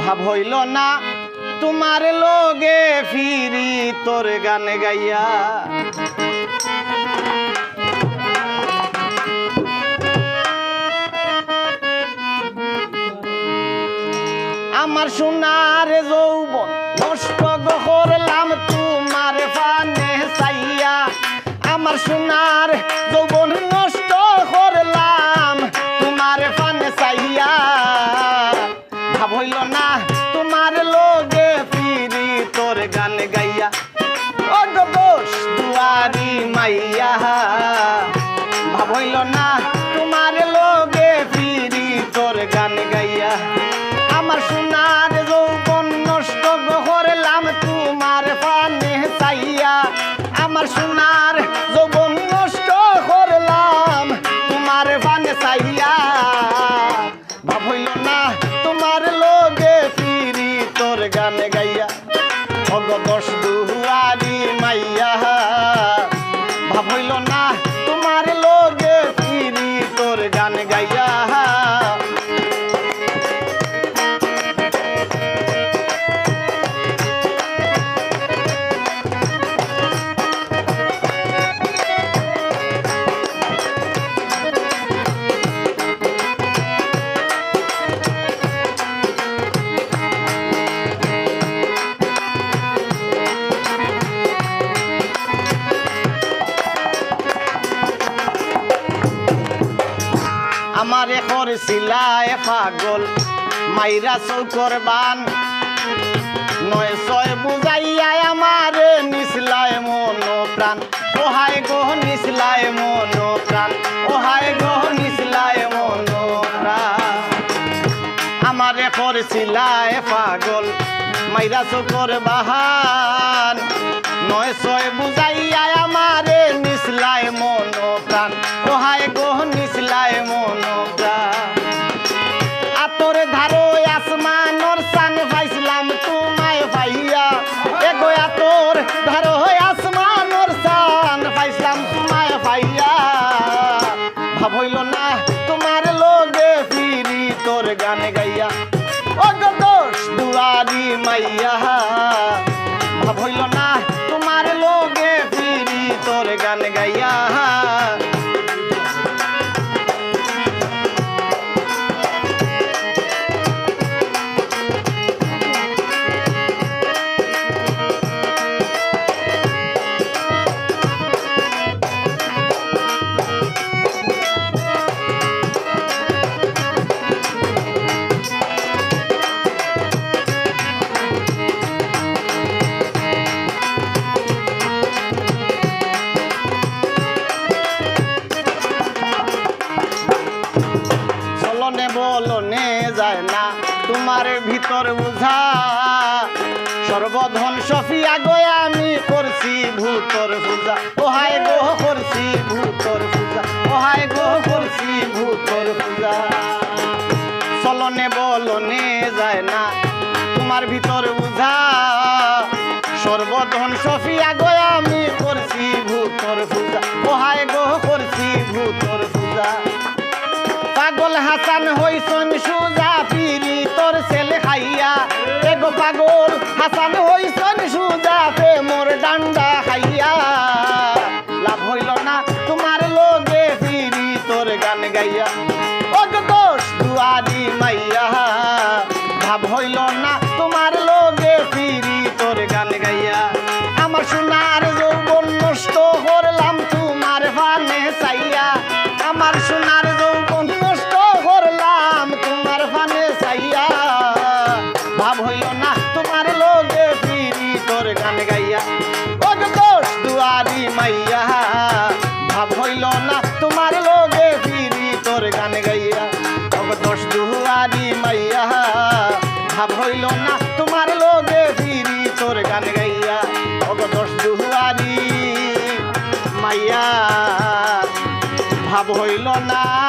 ভাব হইল না, তোমার লোগে ফিরি তোর গান গাইয়া। আমার সোনার যৌবন নষ্ট করলাম তোমার ফানে চাইয়া। আমার সোনার যৌবন নষ্ট গাইয়া ও দোষ দুয়ারি মাইয়া। ভাব হইল না, তোমার লোগে ফিরি তোর গান গাইয়া। আমার সোনার যৌবন নষ্ট করলাম তোমার পানে চাইয়া। আমার সোনার যৌবন নষ্ট করলাম তোমার পানে চাইয়া। ভাব হইল না, তোমার লোগে ফিরি তোর গান গাইয়া। ভগ দশ দুয়ারি মাইয়া ভাব হইল না। আমার এখর সিলায় পাগল, মাইরা চৌকর বান নয় ছয় বুঝাইয়া আমার নিসলায় মন প্রাণ ওহায় গো নিসলায় মন প্রাণ ওহায় গো নিসলায় মন প্রাণ আমার এখর সিলায় পাগল, মাইরা চৌকর বাহান নয় ছয় বুঝাইয়া ভাব হইল না তোমার লোগে ফিরি তোর গানে গাইয়া। ও দোষ দুয়ারি মাইয়া বলনে যায় না, তোমার ভিতর বুঝা। সর্বধন সফিয়া গয় আমি করছি ভূতর পূজা। ওহায় গো, করছি ভূতর পূজা। ওহায় গো, করছি ভূতর পূজা। চলনে বলনে যায় না, তোমার ভিতর বুঝা। সর্বধন হাসান হইছন সুজা পে মোর ডান্ডা খাইয়া লাভ হইল না তোমার লোগে ফিরি তোর গান গাইয়া। ওগো দোষ দুয়ারি মাইয়া। ভাব হইল না তোমার লোগে ফিরি তোর গান গাইয়া। আমার সোনার যৌবন নষ্ট করলাম তোমার ফানে চাইয়া। আমার সোনার যৌবন নষ্ট করলাম তোমার ফানে চাইয়া। ভাব হইল না।